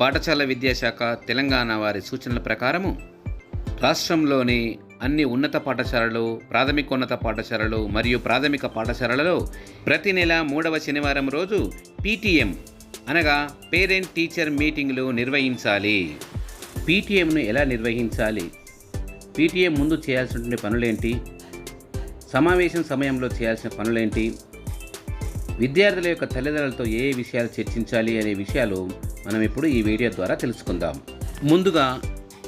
పాఠశాల విద్యాశాఖ తెలంగాణ వారి సూచనల ప్రకారము రాష్ట్రంలోని అన్ని ఉన్నత పాఠశాలలు ప్రాథమికోన్నత పాఠశాలలు మరియు ప్రాథమిక పాఠశాలలలో ప్రతి నెల మూడవ శనివారం రోజు పీటీఎం అనగా పేరెంట్ టీచర్ మీటింగ్లు నిర్వహించాలి. పీటీఎంను ఎలా నిర్వహించాలి? పీటీఎం ముందు చేయాల్సినటువంటి పనులేంటి? సమావేశం సమయంలో చేయాల్సిన పనులేంటి? విద్యార్థుల యొక్క తల్లిదండ్రులతో ఏ విషయాలు చర్చించాలి అనే విషయాలు మనం ఇప్పుడు ఈ వీడియో ద్వారా తెలుసుకుందాం. ముందుగా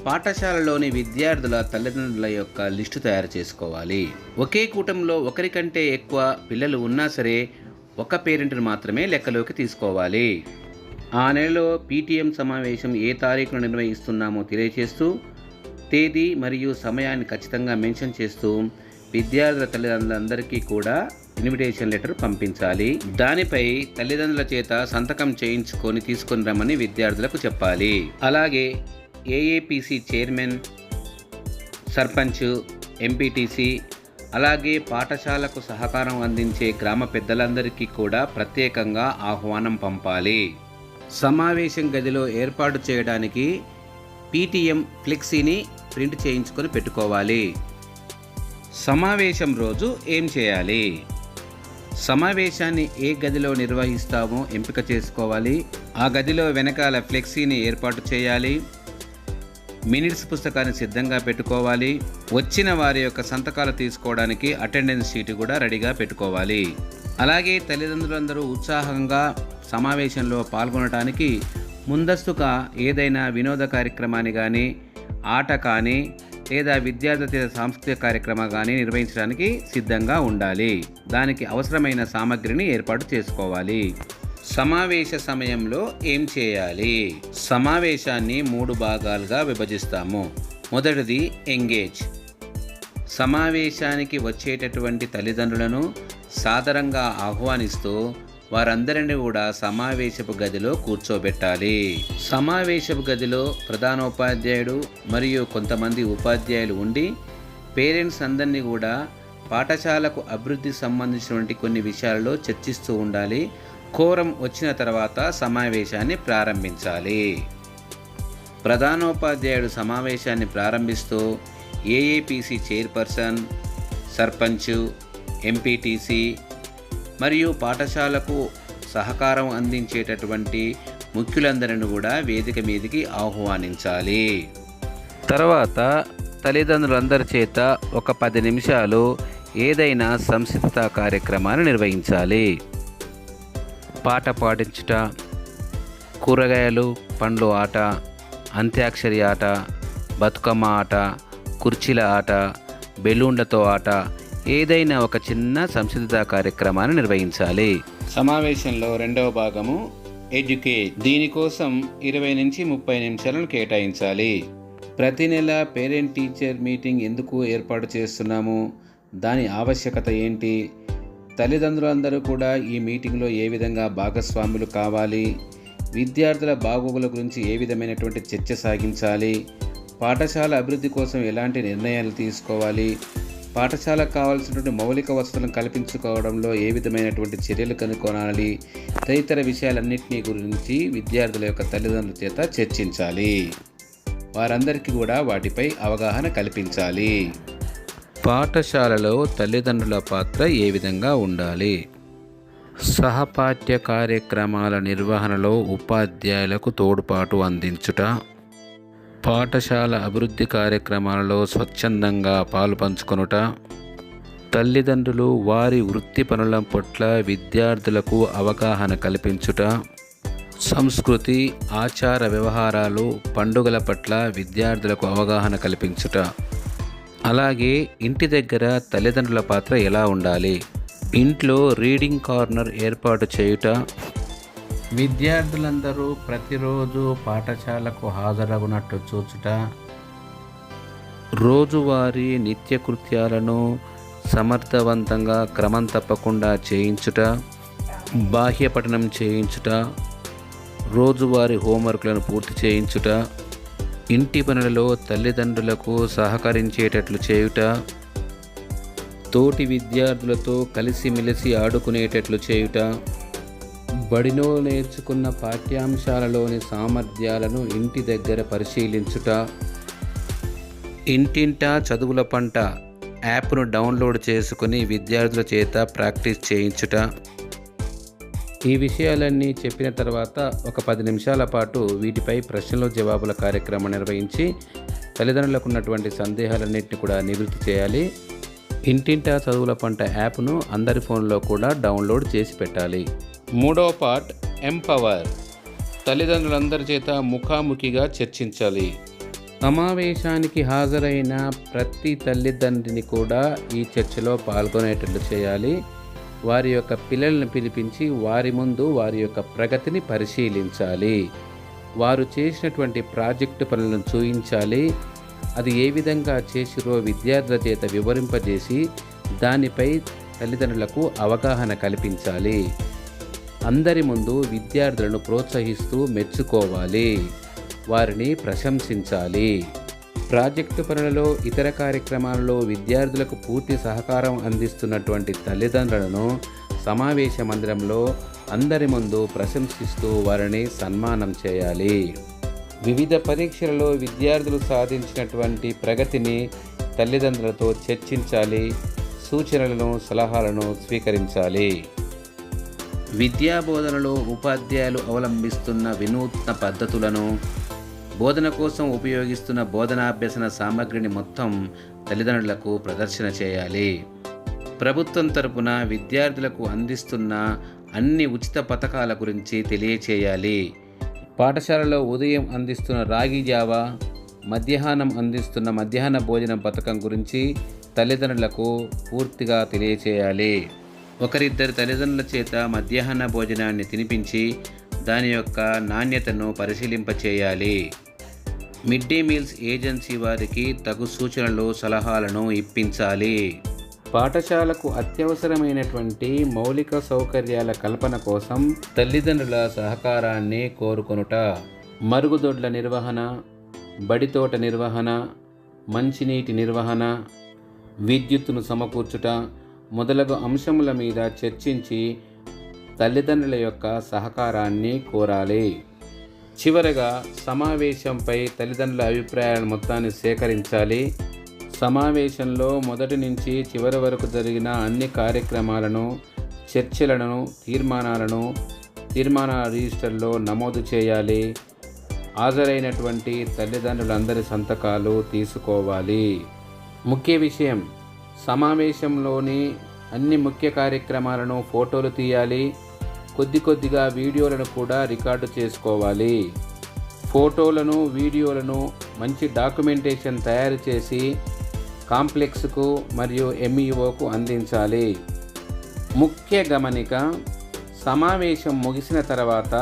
పాఠశాలలోని విద్యార్థుల తల్లిదండ్రుల యొక్క లిస్టు తయారు చేసుకోవాలి. ఒకే కూటంలో ఒకరికంటే ఎక్కువ పిల్లలు ఉన్నా సరే ఒక పేరెంట్ను మాత్రమే లెక్కలోకి తీసుకోవాలి. ఆ నెలలో పీటీఎం సమావేశం ఏ తారీఖున నిర్వహిస్తున్నామో తెలియజేస్తూ తేదీ మరియు సమయాన్ని ఖచ్చితంగా మెన్షన్ చేస్తూ విద్యార్థుల తల్లిదండ్రులందరికీ కూడా ఇన్విటేషన్ లెటర్ పంపించాలి. దానిపై తల్లిదండ్రుల చేత సంతకం చేయించుకొని తీసుకొని రమ్మని విద్యార్థులకు చెప్పాలి. అలాగే ఏఏపిసి చైర్మన్ సర్పంచ్ ఎంపీటీసీ అలాగే పాఠశాలకు సహకారం అందించే గ్రామ పెద్దలందరికీ కూడా ప్రత్యేకంగా ఆహ్వానం పంపాలి. సమావేశం గదిలో ఏర్పాటు చేయడానికి పీటీఎం ఫ్లెక్సీని ప్రింట్ చేయించుకొని పెట్టుకోవాలి. సమావేశం రోజు ఏం చేయాలి? సమావేశాన్ని ఏ గదిలో నిర్వహిస్తామో ఎంపిక చేసుకోవాలి. ఆ గదిలో వెనకాల ఫ్లెక్సీని ఏర్పాటు చేయాలి. మినిట్స్ పుస్తకాన్ని సిద్ధంగా పెట్టుకోవాలి. వచ్చిన వారి యొక్క సంతకాలు తీసుకోవడానికి అటెండెన్స్ షీట్ కూడా రెడీగా పెట్టుకోవాలి. అలాగే తల్లిదండ్రులందరూ ఉత్సాహంగా సమావేశంలో పాల్గొనడానికి ముందస్తుగా ఏదైనా వినోద కార్యక్రమాన్ని కానీ ఆట కానీ లేదా విద్యార్థి సాంస్కృతిక కార్యక్రమాన్ని నిర్వహించడానికి సిద్ధంగా ఉండాలి. దానికి అవసరమైన సామగ్రిని ఏర్పాటు చేసుకోవాలి. సమావేశ సమయంలో ఏం చేయాలి? సమావేశాన్ని మూడు భాగాలుగా విభజిస్తాము. మొదటిది ఎంగేజ్. సమావేశానికి వచ్చేటటువంటి తల్లిదండ్రులను సాదరంగా ఆహ్వానిస్తూ వారందరిని కూడా సమావేశపు గదిలో కూర్చోబెట్టాలి. సమావేశపు గదిలో ప్రధానోపాధ్యాయుడు మరియు కొంతమంది ఉపాధ్యాయులు ఉండి పేరెంట్స్ అందరినీ కూడా పాఠశాలకు అభివృద్ధి సంబంధించినటువంటి కొన్ని విషయాలలో చర్చిస్తూ ఉండాలి. కోరం వచ్చిన తర్వాత సమావేశాన్ని ప్రారంభించాలి. ప్రధానోపాధ్యాయుడు సమావేశాన్ని ప్రారంభిస్తూ ఏఏపిసి చైర్పర్సన్ సర్పంచ్ ఎంపీటీసీ మరియు పాఠశాలకు సహకారం అందించేటటువంటి ముఖ్యులందరిని కూడా వేదిక మీదకి ఆహ్వానించాలి. తర్వాత తల్లిదండ్రులందరి చేత ఒక పది నిమిషాలు ఏదైనా సంసిద్ధత కార్యక్రమాన్ని నిర్వహించాలి. పాట పాటించుట కూరగాయలు పండ్లు ఆట అంత్యాక్షరి ఆట బతుకమ్మ ఆట కుర్చీల ఆట బెలూన్లతో ఆట ఏదైనా ఒక చిన్న సంసిద్ధత కార్యక్రమాన్ని నిర్వహించాలి. సమావేశంలో రెండవ భాగము ఎడ్యుకేట్. దీనికోసం ఇరవై నుంచి ముప్పై నిమిషాలను కేటాయించాలి. ప్రతి నెల పేరెంట్ టీచర్ మీటింగ్ ఎందుకు ఏర్పాటు చేస్తున్నాము? దాని ఆవశ్యకత ఏంటి? తల్లిదండ్రులందరూ కూడా ఈ మీటింగ్లో ఏ విధంగా భాగస్వాములు కావాలి? విద్యార్థుల బాగోగుల గురించి ఏ విధమైనటువంటి చర్చ సాగించాలి? పాఠశాల అభివృద్ధి కోసం ఎలాంటి నిర్ణయాలు తీసుకోవాలి? పాఠశాలకు కావాల్సినటువంటి మౌలిక వసతులను కల్పించుకోవడంలో ఏ విధమైనటువంటి చర్యలు కనుగొనాలి తదితర విషయాలన్నింటినీ గురించి విద్యార్థుల యొక్క తల్లిదండ్రుల చేత చర్చించాలి. వారందరికీ కూడా వాటిపై అవగాహన కల్పించాలి. పాఠశాలలో తల్లిదండ్రుల పాత్ర ఏ విధంగా ఉండాలి? సహపాఠ్య కార్యక్రమాల నిర్వహణలో ఉపాధ్యాయులకు తోడ్పాటు అందించుట పాఠశాల అభివృద్ధి కార్యక్రమాలలో స్వచ్ఛందంగా పాలుపంచుకొనుట తల్లిదండ్రులు వారి వృత్తి పనుల పట్ల విద్యార్థులకు అవగాహన కల్పించుట సంస్కృతి ఆచార వ్యవహారాలు పండుగల పట్ల విద్యార్థులకు అవగాహన కల్పించుట. అలాగే ఇంటి దగ్గర తల్లిదండ్రుల పాత్ర ఎలా ఉండాలి? ఇంట్లో రీడింగ్ కార్నర్ ఏర్పాటు చేయుట విద్యార్థులందరూ ప్రతిరోజు పాఠశాలకు హాజరగునట్టు చూచుట రోజువారీ నిత్యకృత్యాలను సమర్థవంతంగా క్రమం తప్పకుండా చేయించుట బాహ్య పఠనం చేయించుట రోజువారీ హోంవర్క్లను పూర్తి చేయించుట ఇంటి పనులలో తల్లిదండ్రులకు సహకరించేటట్లు చేయుట తోటి విద్యార్థులతో కలిసిమెలిసి ఆడుకునేటట్లు చేయుట బడిలో నేర్చుకున్న పాఠ్యాంశాలలోని సామర్థ్యాలను ఇంటి దగ్గర పరిశీలించుట. ఇంటింటా చదువుల పంట యాప్ను డౌన్లోడ్ చేసుకుని విద్యార్థుల చేత ప్రాక్టీస్ చేయించుట. ఈ విషయాలన్నీ చెప్పిన తర్వాత ఒక పది నిమిషాల పాటు వీటిపై ప్రశ్నలు జవాబుల కార్యక్రమం నిర్వహించి తల్లిదండ్రులకు ఉన్నటువంటి సందేహాలన్నింటినీ కూడా నివృత్తి చేయాలి. ఇంటింటా చదువుల పంట యాప్ను అందరి ఫోన్లో కూడా డౌన్లోడ్ చేసి పెట్టాలి. మూడవ పార్ట్ ఎంపవర్ తల్లిదండ్రులందరి చేత ముఖాముఖిగా చర్చించాలి. సమావేశానికి హాజరైన ప్రతి తల్లిదండ్రిని కూడా ఈ చర్చలో పాల్గొనేటట్లు చేయాలి. వారి యొక్క పిల్లల్ని పిలిపించి వారి ముందు వారి యొక్క ప్రగతిని పరిశీలించాలి. వారు చేసినటువంటి ప్రాజెక్టు పనులను చూపించాలి అది ఏ విధంగా చేసిరో విద్యార్థుల చేత వివరింపజేసి దానిపై తల్లిదండ్రులకు అవగాహన కల్పించాలి. అందరి ముందు విద్యార్థులను ప్రోత్సహిస్తూ మెచ్చుకోవాలి. వారిని ప్రశంసించాలి. ప్రాజెక్టు పనులలో ఇతర కార్యక్రమాలలో విద్యార్థులకు పూర్తి సహకారం అందిస్తున్నటువంటి తల్లిదండ్రులను సమావేశ మందిరంలో అందరి ముందు ప్రశంసిస్తూ వారిని సన్మానం చేయాలి. వివిధ పరీక్షలలో విద్యార్థులు సాధించినటువంటి ప్రగతిని తల్లిదండ్రులతో చర్చించాలి. సూచనలను సలహాలను స్వీకరించాలి. విద్యా బోధనలో ఉపాధ్యాయులు అవలంబిస్తున్న వినూత్న పద్ధతులను బోధన కోసం ఉపయోగిస్తున్న బోధనాభ్యసన సామగ్రిని మొత్తం తల్లిదండ్రులకు ప్రదర్శన చేయాలి. ప్రభుత్వం తరపున విద్యార్థులకు అందిస్తున్న అన్ని ఉచిత పథకాల గురించి తెలియచేయాలి. పాఠశాలలో ఉదయం అందిస్తున్న రాగి జావా మధ్యాహ్నం అందిస్తున్న మధ్యాహ్న భోజనం పథకం గురించి తల్లిదండ్రులకు పూర్తిగా తెలియచేయాలి. ఒకరిద్దరు తల్లిదండ్రుల చేత మధ్యాహ్న భోజనాన్ని తినిపించి దాని యొక్క నాణ్యతను పరిశీలింపచేయాలి. మిడ్ డే మీల్స్ ఏజెన్సీ వారికి తగు సూచనలు సలహాలను ఇప్పించాలి. పాఠశాలకు అత్యవసరమైనటువంటి మౌలిక సౌకర్యాల కల్పన కోసం తల్లిదండ్రుల సహకారాన్ని కోరుకొనుట మరుగుదొడ్ల నిర్వహణ బడితోట నిర్వహణ మంచినీటి నిర్వహణ విద్యుత్తును సమకూర్చుట మొదలగు అంశముల మీద చర్చించి తల్లిదండ్రుల యొక్క సహకారాన్ని కోరాలి. చివరగా సమావేశంపై తల్లిదండ్రుల అభిప్రాయాల మొత్తాన్ని సేకరించాలి. సమావేశంలో మొదటి నుంచి చివరి వరకు జరిగిన అన్ని కార్యక్రమాలను చర్చలను తీర్మానాలను తీర్మానాల రిజిస్టర్లో నమోదు చేయాలి. హాజరైనటువంటి తల్లిదండ్రులందరి సంతకాలు తీసుకోవాలి. ముఖ్య విషయం సమావేశంలోని అన్ని ముఖ్య కార్యక్రమాలను ఫోటోలు తీయాలి. కొద్ది కొద్దిగా వీడియోలను కూడా రికార్డు చేసుకోవాలి. ఫోటోలను వీడియోలను మంచి డాక్యుమెంటేషన్ తయారు చేసి కాంప్లెక్స్కు మరియు ఎంఈఓకు అందించాలి. ముఖ్య గమనిక సమావేశం ముగిసిన తర్వాత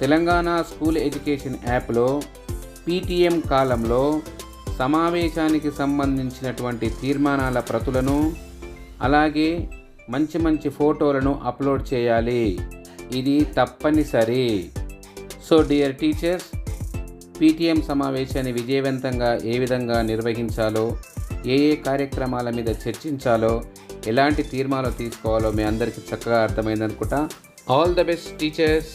తెలంగాణ స్కూల్ ఎడ్యుకేషన్ యాప్లో పీటీఎం కాలంలో సమావేశానికి సంబంధించినటువంటి తీర్మానాల ప్రతులను అలాగే మంచి మంచి ఫోటోలను అప్లోడ్ చేయాలి. ఇది తప్పనిసరి. సో డియర్ టీచర్స్ పీటీఎం సమావేశాన్ని విజయవంతంగా ఏ విధంగా నిర్వహించాలో ఏ ఏ కార్యక్రమాల మీద చర్చించాలో ఎలాంటి తీర్మానాలు తీసుకోవాలో మీ అందరికీ చక్కగా అర్థమైందనుకుంటా. All the best teachers.